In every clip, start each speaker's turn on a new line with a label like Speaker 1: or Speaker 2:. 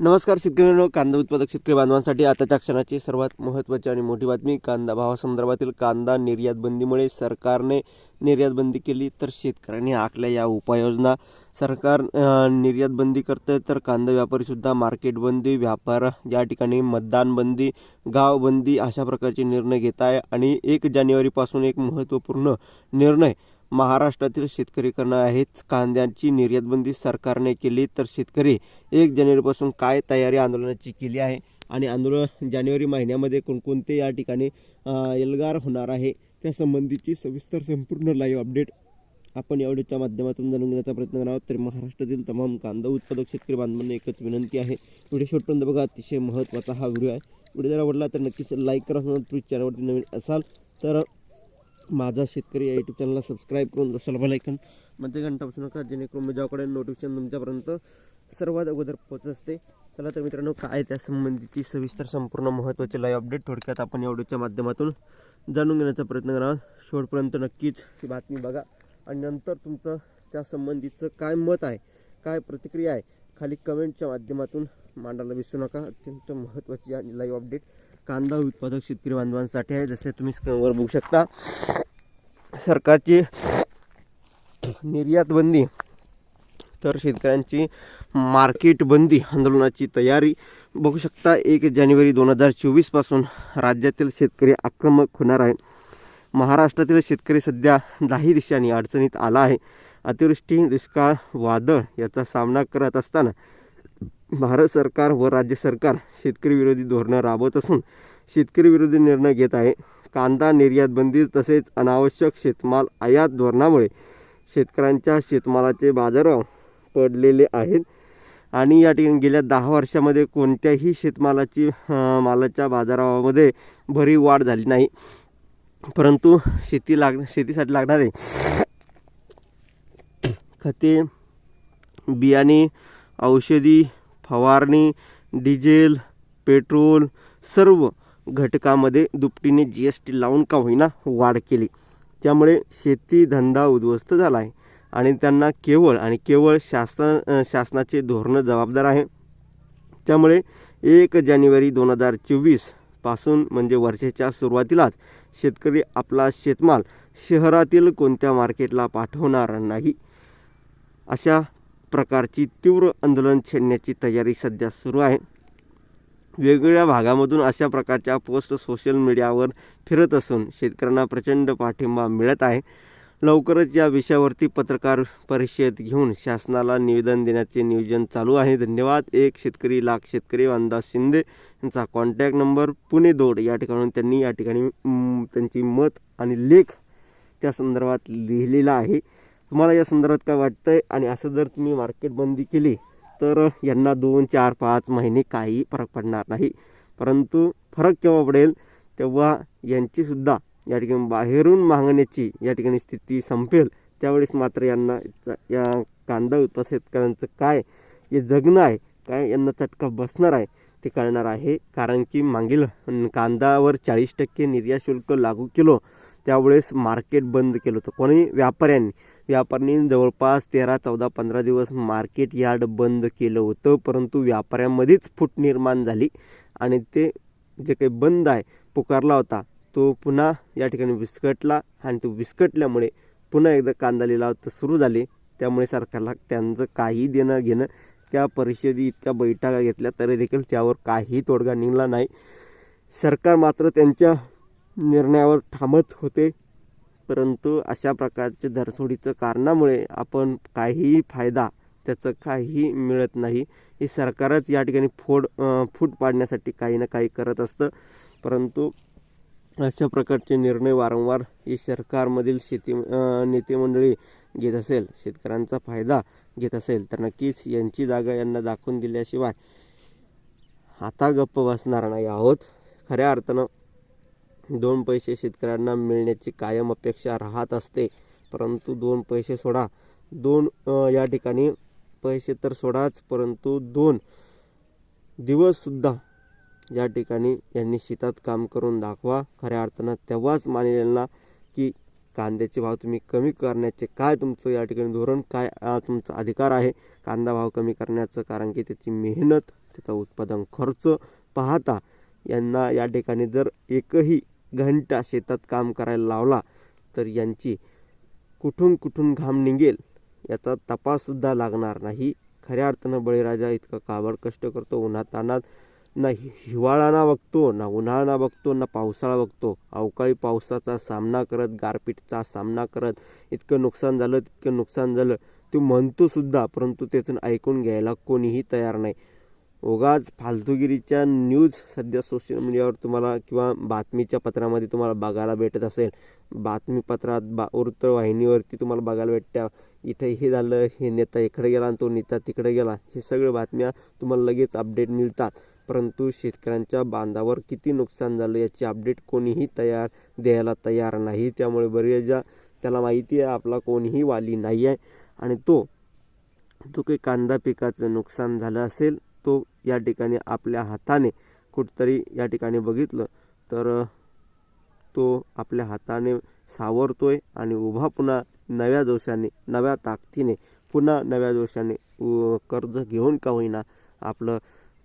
Speaker 1: नमस्कार शेतकरी कांदा उत्पादक शेतकरी बांधवांसाठी आताच्या क्षणाची सर्वात महत्त्वाची आणि मोठी बातमी कांदा भावासंदर्भातील कांदा निर्यात बंदीमुळे सरकारने निर्यात बंदी केली तर शेतकऱ्यांनी आखल्या या उपाययोजना. सरकार निर्यात बंदी करतं तर कांदा व्यापारीसुद्धा मार्केट बंदी व्यापार या ठिकाणी मतदान बंदी गाव बंदी अशा प्रकारचे निर्णय घेत आहे आणि एक जानेवारीपासून एक महत्त्वपूर्ण निर्णय महाराष्ट्रातील शेतकरी करणार आहेत कांद्याची निर्यातबंदी सरकारने केली तर शेतकरी एक जानेवारीपासून काय तयारी आंदोलनाची केली आहे? आणि आंदोलन जानेवारी महिन्यामध्ये कोणकोणते या ठिकाणी एल्गार होणार आहे? त्या संबंधीची सविस्तर संपूर्ण लाईव्ह अपडेट आपण या व्हिडिओच्या माध्यमातून जाणून घेण्याचा प्रयत्न करावा तर महाराष्ट्रातील तमाम कांदा उत्पादक शेतकरी बांधवांना एकच विनंती आहे. व्हिडिओ शेवटपर्यंत बघा अतिशय महत्त्वाचा हा व्हिडिओ आहे. व्हिडिओ जर आवडला तर नक्कीच लाईक करा. प्लीज चॅनलवरती नवीन असाल तर माझा शेतकरी या यूट्यूब चॅनलला सबस्क्राईब करून दुसरा बेल मध्ये घंटा बसू नका जेणेकरून मी ज्याकडे नोटिफिकेशन तुमच्यापर्यंत सर्वात अगोदर पोहोचत असते. चला तर मित्रांनो काय त्या संबंधीची सविस्तर संपूर्ण महत्त्वाचे लाईव्ह अपडेट थोडक्यात आपण या व्हिडिओच्या माध्यमातून जाणून घेण्याचा प्रयत्न करा शेवटपर्यंत नक्कीच ही बातमी बघा. आणि नंतर तुमचं त्या संबंधीचं काय मत आहे काय प्रतिक्रिया आहे खाली कमेंटच्या माध्यमातून मांडायला विसरू नका. अत्यंत महत्त्वाची आणि लाईव्ह अपडेट कांदा उत्पादक शेतकरी बांधवांसाठी आहे. जसे तुम्ही स्क्रीनवर बघू शकता सरकारची निर्यात बंदी तर शेतकऱ्यांची मार्केट बंदी आंदोलनाची तयारी. बघू शकता एक जानेवारी दोन हजार चोवीसपासून राज्यातील शेतकरी आक्रमक होणार आहे महाराष्ट्रातील शेतकरी सध्या दाही दिशांनी अडचणीत आला आहे. अतिवृष्टी दुष्काळ वादळ याचा सामना करत असताना भारत सरकार व राज्य सरकार शेतकरी विरोधी धोरणं राबवत असून शेतकरी विरोधी निर्णय घेत आहे. कांदा निर्यात बंदी तसेच अनावश्यक शेतमाल आयात धोरणामुळे शेतकऱ्यांच्या शेतमालाचे बाजारभाव पडलेले आहेत. आणि या ठिकाणी गेल्या दहा वर्षामध्ये कोणत्याही शेतमालाची मालाच्या बाजारभावामध्ये भरीव वाढ झाली नाही. परंतु शेती लाग शेतीसाठी लागणारे खते बियाणे औषधी फवारणी डिझेल पेट्रोल सर्व घटकामध्ये दुपटीने जी एस टी लावून का होईना वाढ केली. त्यामुळे शेती धंदा उद्ध्वस्त झाला आहे आणि त्यांना केवळ आणि केवळ शासन शासनाचे धोरणं जबाबदार आहे. त्यामुळे एक जानेवारी दोन हजार चोवीसपासून म्हणजे वर्षाच्या सुरुवातीलाच शेतकरी आपला शेतमाल शहरातील कोणत्या मार्केटला पाठवणार नाही अशा प्रकारची तीव्र आंदोलन छेडण्याची तयारी सध्या सुरू आहे. वेगवेगळ्या भागामधून अशा प्रकारच्या पोस्ट सोशल मीडियावर फिरत असून शेतकऱ्यांना प्रचंड पाठिंबा मिळत आहे. लवकरच या विषयावरती पत्रकार परिषद घेऊन शासनाला निवेदन देण्याचे नियोजन चालू आहे. धन्यवाद. एक शेतकरी लाख शेतकरी अंदाज शिंदे यांचा कॉन्टॅक्ट नंबर. पुणे दोड या ठिकाणून त्यांनी या ठिकाणी त्यांची मत आणि लेख त्या संदर्भात लिहिलेला आहे. तुम्हाला या संदर्भात काय वाटतंय? आणि असं जर तुम्ही मार्केट बंदी केली तर यांना दोन चार पाच महिने काही फरक पडणार नाही. परंतु फरक केव्हा पडेल तेव्हा यांचीसुद्धा या ठिकाणी बाहेरून मागण्याची या ठिकाणी स्थिती संपेल. त्यावेळेस मात्र यांना या कांदा उत्पादक शेतकऱ्यांचं काय हे जगणं आहे काय यांना चटका बसणार आहे ते कळणार आहे. कारण की मागील कांदावर कांद्यावर चाळीस टक्के निर्यात शुल्क लागू केलं त्यावेळेस मार्केट बंद केलं होतं. कोणी? व्यापाऱ्यांनी. व्यापाऱ्यांनी जवळपास तेरा चौदा पंधरा दिवस मार्केट यार्ड बंद केलं होतं. परंतु व्यापाऱ्यांमध्येच फूट निर्माण झाली आणि ते जे काही बंद आहे पुकारला होता तो पुन्हा या ठिकाणी विस्कटला आणि तो विस्कटल्यामुळे पुन्हा एकदा कांदा लिलाव तर सुरू झाले. त्यामुळे सरकारला त्यांचं काही देणं घेणं त्या परिषदी इतक्या बैठका घेतल्या तरी देखील त्यावर काही तोडगा निघाला नाही. सरकार मात्र त्यांच्या निर्णयावर ठामच होते. परंतु अशा प्रकारचे धरसोडीचं कारणामुळे आपण काहीही फायदा त्याचं काहीही मिळत नाही. हे सरकारच या ठिकाणी फोड फूट पाडण्यासाठी काही ना काही करत असतं. परंतु अशा प्रकारचे निर्णय वारंवार ही सरकारमधील शेती नेतेमंडळी नेते मंडळी घेत असेल शेतकऱ्यांचा फायदा घेत असेल तर नक्कीच यांची जागा यांना दाखवून दिल्याशिवाय आता गप्प बसणार नाही आहोत. खऱ्या अर्थानं दोन पैसे शेतकऱ्यांना मिळण्याची कायम अपेक्षा राहत असते. परंतु दोन पैसे सोडा. दोन या ठिकाणी पैसे तर सोडाच परंतु दोन दिवससुद्धा या ठिकाणी यांनी शेतात काम करून दाखवा. खऱ्या अर्थानं तेव्हाच मानलेला की कांद्याचे भाव तुम्ही कमी करण्याचे काय तुमचं या ठिकाणी धोरण काय तुमचा अधिकार आहे. कांदा भाव कमी करण्याचं कारण की त्याची मेहनत त्याचा उत्पादन खर्च पाहता यांना या ठिकाणी जर एकही घंटा शेतात काम करायला लावला तर यांची कुठून कुठून घाम निघेल याचा तपाससुद्धा लागणार नाही. खऱ्या अर्थानं बळीराजा इतकं काबड कष्ट करतो उन्हातानात ना हिवाळाना हिवाळा ना बघतो ना उन्हाळा ना बघतो ना पावसाळा बघतो. अवकाळी पावसाचा सामना करत गारपीटचा सामना करत इतकं नुकसान झालं तितकं नुकसान झालं तो म्हणतोसुद्धा परंतु त्याचं ऐकून घ्यायला कोणीही तयार नाही. उगाच फालतूगिरीच्या न्यूज सध्या सोशल मीडियावर तुम्हाला किंवा बातमीच्या पत्रामध्ये तुम्हाला बघायला भेटत असेल. बातमीपत्रात बा वृत्तवाहिनीवरती तुम्हाला बघायला भेटत्या. इथे हे झालं हे नेता इकडे गेला आणि तो नेता तिकडे गेला. हे सगळं बातम्या तुम्हाला लगेच अपडेट मिळतात. परंतु शेतकऱ्यांच्या बांधावर किती नुकसान झालं याची अपडेट कोणीही तयार द्यायला तयार नाही. त्यामुळे बरेचदा त्याला माहिती आहे आपला कोणीही वाली नाही आहे आणि तो जो काही कांदा पिकाचं नुकसान झालं असेल तो या ठिकाणी आपल्या हाताने कुठतरी या ठिकाणी बघितलं तर तो आपल्या हाताने सावरतोय आणि उभा पुन्हा नव्या जोशाने नव्या ताकदीने पुन्हा नव्या जोशाने उ- कर्ज घेऊन का होईना आपलं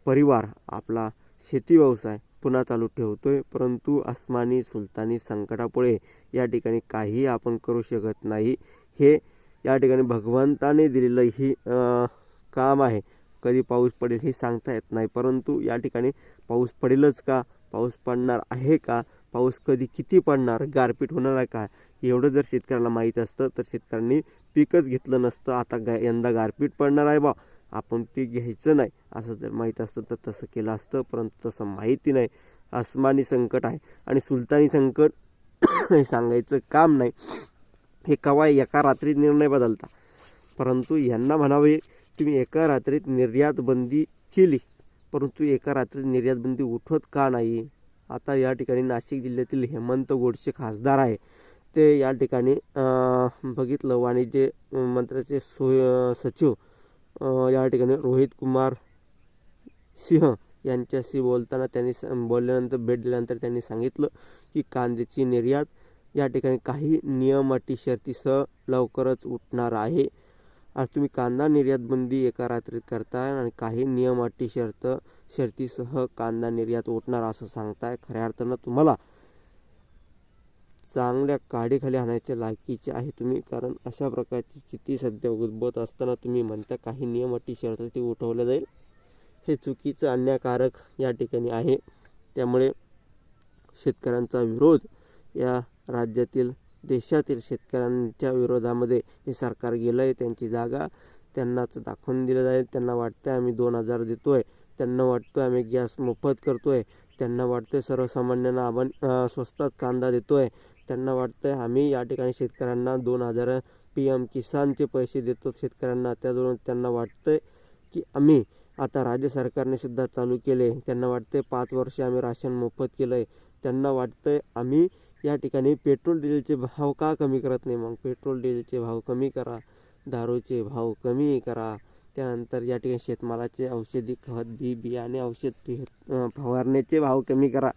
Speaker 1: परिवार आपला शेती व्यवसाय पुन्हा चालू ठेवतोय. परंतु आसमानी सुलतानी संकटापुढे या ठिकाणी काही आपण करू शकत नाही. हे या ठिकाणी भगवंताने दिलेलं ही आ, काम आहे. कधी पाऊस पडेल हे सांगता येत नाही. परंतु या ठिकाणी पाऊस पडेलच का? पाऊस पडणार आहे का? पाऊस कधी किती पडणार? गारपीट होणार आहे का? एवढं जर शेतकऱ्याला माहीत असतं तर शेतकऱ्यांनी पीकच घेतलं नसतं. आता गा यंदा गारपीट पडणार आहे बा. आपण पीक घ्यायचं नाही. असं जर माहीत असतं तर तसं केलं असतं. परंतु तसं माहिती नाही. आसमानी संकट आहे. आणि सुलतानी संकट हे सांगायचं काम नाही. हे कवा एका रात्री निर्णय बदलता? परंतु यांना म्हणावे तुम्ही एका रात्रीत निर्यात बंदी केली परंतु एका रात्रीत निर्यात बंदी उठवत का नाही? आता या ठिकाणी नाशिक जिल्ह्यातील हेमंत गोडसे खासदार आहे. ते या ठिकाणी बघितलं. वाणिज्य मंत्र्याचे सो सचिव या ठिकाणी रोहित कुमार सिंह यांच्याशी बोलताना त्यांनी स- बोलल्यानंतर भेट दिल्यानंतर त्यांनी सांगितलं की कांद्याची निर्यात या ठिकाणी काही नियम अटी शर्तीसह लवकरच उठणार आहे. आज तुम्ही कांदा निर्यातबंदी एका रात्रीत करताय आणि काही नियम अटी शर्त शर्तीसह कांदा निर्यात उठणार असं सांगताय. खऱ्या अर्थानं तुम्हाला चांगल्या काडीखाली आणायच्या लायकीचे आहे तुम्ही कारण अशा प्रकारची स्थिती सध्या उद्भवत असताना तुम्ही म्हणता काही नियम अटी शर्त ती उठवलं जाईल. हे चुकीचं अन्यायकारक या ठिकाणी आहे. त्यामुळे शेतकऱ्यांचा विरोध या राज्यातील देशातील शेतकऱ्यांच्या विरोधामध्ये हे सरकार गेलं आहे त्यांची जागा त्यांनाच दाखवून दिलं जाईल. त्यांना वाटतं आम्ही दोन हजार देतो आहे त्यांना वाटतं आम्ही गॅस मोफत करतो आहे त्यांना वाटतं सर्वसामान्यांना आपण स्वस्तात कांदा देतो आहे त्यांना वाटतं आम्ही या ठिकाणी शेतकऱ्यांना दोन हजार पी एम किसानचे पैसे देतो शेतकऱ्यांना. त्याजवळून त्यांना वाटतं की आम्ही आता राज्य सरकारने सुद्धा चालू केले. त्यांना वाटते पाच वर्ष आम्ही राशन मोफत केलं आहे त्यांना वाटतंय आम्ही या ठिकाणी पेट्रोल डिझेलचे भाव का कमी करत नाही? मग पेट्रोल डिझेलचे भाव कमी करा दारूचे भाव कमी करा. त्यानंतर या ठिकाणी शेतमालाचे औषधी खत बी बियाणे औषध फवारण्याचे भाव कमी करा.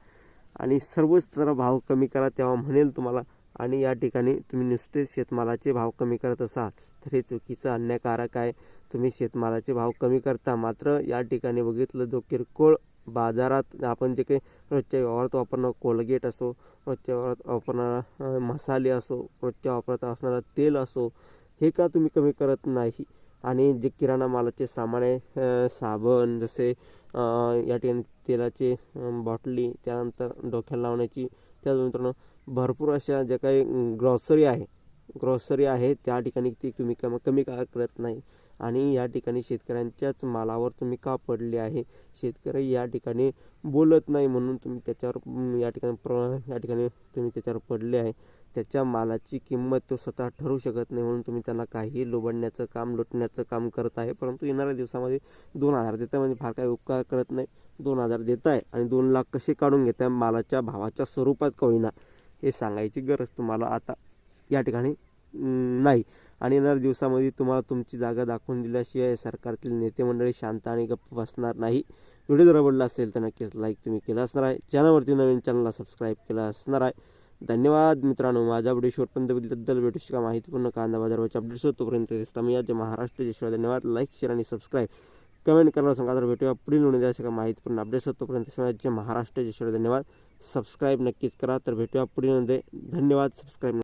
Speaker 1: आणि सर्वच तर भाव कमी करा तेव्हा म्हणेल तुम्हाला. आणि या ठिकाणी तुम्ही नुसतेच शेतमालाचे भाव कमी करत असाल तर हे चुकीचं अन्यायकारक आहे. तुम्ही शेतमालाचे भाव कमी करता. मात्र या ठिकाणी बघितलं जो किरकोळ बाजारात आपण जे काही रोजच्या व्यवहारात वापरणं कोलगेट असो रोजच्या व्यवहारात वापरणारा मसाले असो रोजच्या वापरात असणारं तेल असो हे का तुम्ही कमी करत नाही? आणि जे किराणा मालाचे सामान आहे साबण जसे या ठिकाणी तेलाचे बॉटली त्यानंतर डोक्याला लावण्याची त्यानंतर भरपूर अशा ज्या काही ग्रॉसरी आहे ग्रॉसरी आहे त्या ठिकाणी ती तुम्ही कमी कमी का करत नाही. आणि या ठिकाणी शेतकऱ्यांच्याच मालावर तुम्ही का पडले आहे? शेतकरी या ठिकाणी बोलत नाही म्हणून तुम्ही त्याच्यावर या ठिकाणी प्र या ठिकाणी तुम्ही त्याच्यावर पडले आहे. त्याच्या मालाची किंमत तो स्वतः ठरवू शकत नाही म्हणून तुम्ही त्यांना काही लोबडण्याचं काम लुटण्याचं काम करत आहे. परंतु येणाऱ्या दिवसामध्ये दोन हजार देताय म्हणजे फार काही उपकार करत नाही. दोन हजार देत आहे आणि दोन लाख कसे काढून घेताय मालाच्या भावाच्या स्वरूपात का होईना हे सांगायची गरज तुम्हाला आता या ठिकाणी नाही. आणि येणाऱ्या दिवसामध्ये तुम्हाला तुमची जागा दाखवून दिल्याशिवाय सरकारतील नेते मंडळी शांत आणि गप्प बसणार नाही. व्हिडिओ जर आवडला असेल तर नक्कीच लाईक तुम्ही केला असणार आहे. चॅनलवरती नवीन चॅनलला सबस्क्राईब केला असणार आहे. धन्यवाद मित्रांनो. माझ्या व्हिडिओ शॉर्टपर्यंत बद्दल भेटू शका माहितीपूर्ण कांदा बाजारावरचे अपडेट्स होतोपर्यंत आज महाराष्ट्र. देशाला धन्यवाद. लाईक शेअर आणि सबस्क्राईब कमेंट करायला सांगा तर भेटूया पुढील नोंदणी अशा काही माहितीपूर्ण अपडेट्स तोपर्यंत समाजाचे महाराष्ट्र. देशाला धन्यवाद. सबस्क्राईब नक्कीच करा तर भेटूया पुढील नोंदे धन्यवाद. सबस्क्राईब